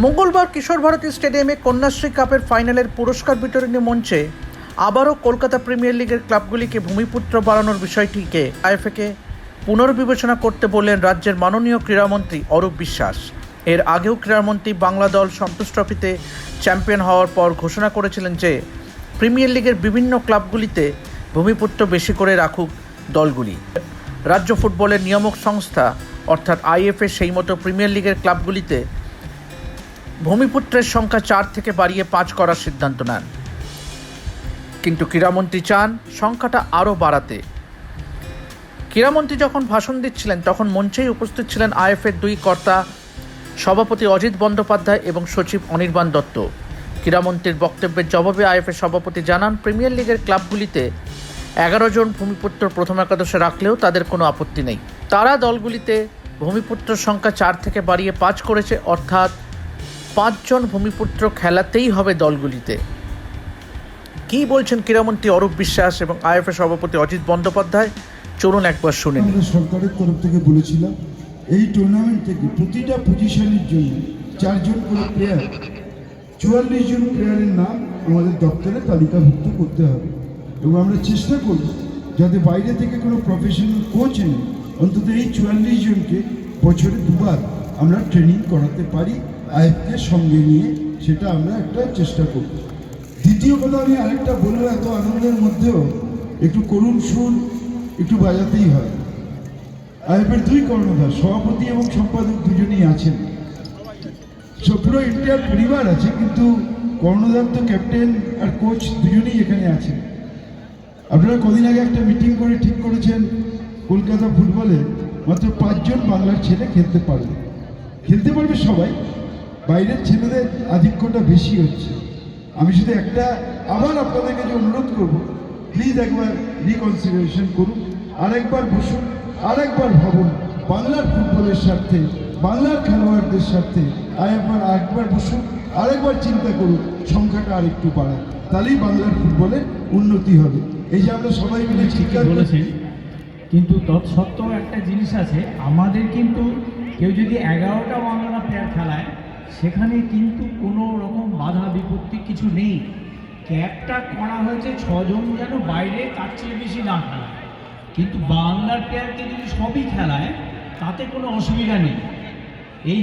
মঙ্গলবার কিশোর ভারতী স্টেডিয়ামে কন্যাশ্রী কাপের ফাইনালের পুরস্কার বিতরণী মঞ্চে আবারও কলকাতা প্রিমিয়ার লিগের ক্লাবগুলিকে ভূমিপুত্র বাড়ানোর বিষয়টিকে আইএফএকে পুনর্বিবেচনা করতে বললেন রাজ্যের মাননীয় ক্রীড়ামন্ত্রী অরূপ বিশ্বাস। এর আগেও ক্রীড়ামন্ত্রী বাংলা দল সন্তোষ ট্রফিতে চ্যাম্পিয়ন হওয়ার পর ঘোষণা করেছিলেন যে, প্রিমিয়ার লিগের বিভিন্ন ক্লাবগুলিতে ভূমিপুত্র বেশি করে রাখুক দলগুলি। রাজ্য ফুটবলের নিয়ামক সংস্থা, অর্থাৎ আইএফএ সেই মতো প্রিমিয়ার লিগের ক্লাবগুলিতে ভূমিপুত্রের সংখ্যা চার থেকে বাড়িয়ে পাঁচ করার সিদ্ধান্ত নেন। কিন্তু ক্রীড়ামন্ত্রী চান সংখ্যাটা আরও বাড়াতে। ক্রীড়ামন্ত্রী যখন ভাষণ দিচ্ছিলেন, তখন মঞ্চেই উপস্থিত ছিলেন আইএফের দুই কর্তা সভাপতি অজিত বন্দ্যোপাধ্যায় এবং সচিব অনির্বাণ দত্ত। ক্রীড়ামন্ত্রীর বক্তব্যের জবাবে আইএফের সভাপতি জানান, প্রিমিয়ার লিগের ক্লাবগুলিতে এগারো জন ভূমিপুত্র প্রথম একাদশে রাখলেও তাদের কোনো আপত্তি নেই। তারা দলগুলিতে ভূমিপুত্র সংখ্যা চার থেকে বাড়িয়ে পাঁচ করেছে, অর্থাৎ পাঁচজন ভূমিপুত্র খেলাতেই হবে দলগুলিতে। কি বলছেন ক্রীড়ামন্ত্রী অরূপ বিশ্বাস এবং আইএফএ সভাপতি অজিত বন্দ্যোপাধ্যায়? চলুন একবার শুনে সরকারের তরফ থেকে বলেছিলাম, এই টুর্নামেন্ট থেকে প্রতিটা পজিশনের জন্য চারজন করে প্লেয়ার চুয়াল্লিশ জন প্লেয়ারের নাম আমাদের দপ্তরে তালিকাভুক্ত করতে হবে। এবং আমরা চেষ্টা করব যাতে বাইরে থেকে কোনো প্রফেশনাল কোচ এনে অন্তত এই চুয়াল্লিশ জনকে বছরে দুবার আমরা ট্রেনিং করাতে পারি। আইএফকে সঙ্গে নিয়ে সেটা আমরা একটা চেষ্টা করব। দ্বিতীয় কথা আমি আরেকটা বলব, এত আনন্দের মধ্যেও একটু করুণ সুর একটু বাজাতেই হয়। আইএফের দুই কর্ণধার, সভাপতি এবং সম্পাদক দুজনেই আছেন। পুরো ইন্ডিয়ার পরিবার আছে, কিন্তু কর্ণধার তো ক্যাপ্টেন আর কোচ দুজনেই এখানে আছেন। আপনারা কদিন আগে একটা মিটিং করে ঠিক করেছেন, কলকাতা ফুটবলে মাত্র পাঁচজন বাংলার ছেলে খেলতে পারবে। খেলতে পারবে সবাই বাইরের ছেলেদের আধিক্যটা বেশি হচ্ছে। আমি শুধু একটা আবার আপনাদের কাছে অনুরোধ করব প্লিজ একবার রিকনসিডারেশন করুন আরেকবার বসুন আরেকবার ভাবুন বাংলার ফুটবলের স্বার্থে বাংলার খেলোয়াড়দের স্বার্থে আরেকবার একবার বসুন আরেকবার চিন্তা করুন সংখ্যাটা আরেকটু বাড়ান। তাহলেই বাংলার ফুটবলের উন্নতি হবে। এই যে আমরা সবাই মিলে চিন্তা বলেছেন কিন্তু তৎসত্ত্বেও একটা জিনিস আছে আমাদের কিন্তু কেউ যদি এগারোটা বাংলা প্লেয়ার খেলায় সেখানে কিন্তু কোনো রকম বাধা বিপত্তি কিছু নেই। ক্যাবটা করা হয়েছে, ছজন যেন বাইরে, তার চেয়ে বেশি না খেলায়। কিন্তু বাংলার প্লেয়ারকে যদি সবই খেলায়, তাতে কোনো অসুবিধা নেই। এই